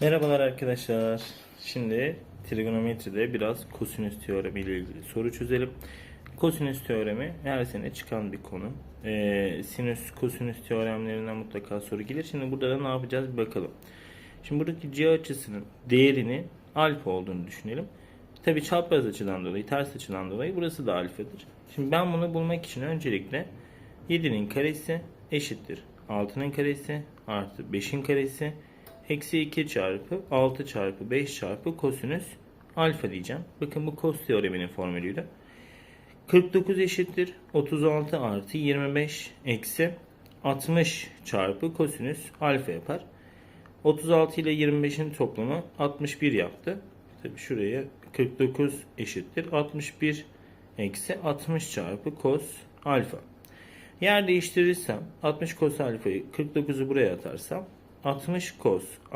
Merhabalar arkadaşlar. Şimdi trigonometride biraz kosinüs teoremi ile ilgili soru çözelim. Kosinüs teoremi her sene çıkan bir konu. Ee, sinüs, kosinüs teoremlerinden mutlaka soru gelir. Şimdi burada da ne yapacağız bir bakalım. Şimdi buradaki c açısının değerini alfa olduğunu düşünelim. Tabi çapraz açıdan dolayı, ters açıdan dolayı burası da alfadır. Şimdi ben bunu bulmak için öncelikle 7'nin karesi eşittir. 6'nın karesi artı 5'in karesi eksi 2 çarpı 6 çarpı 5 çarpı kosinüs alfa diyeceğim. Bakın bu kos teoreminin formülüydü. 49 eşittir 36 artı 25 eksi 60 çarpı kosinüs alfa yapar. 36 ile 25'in toplamı 61 yaptı. Tabi şuraya 49 eşittir 61 eksi 60 çarpı kos alfa. Yer değiştirirsem 60 kos alfayı 49'u buraya atarsam 60 kos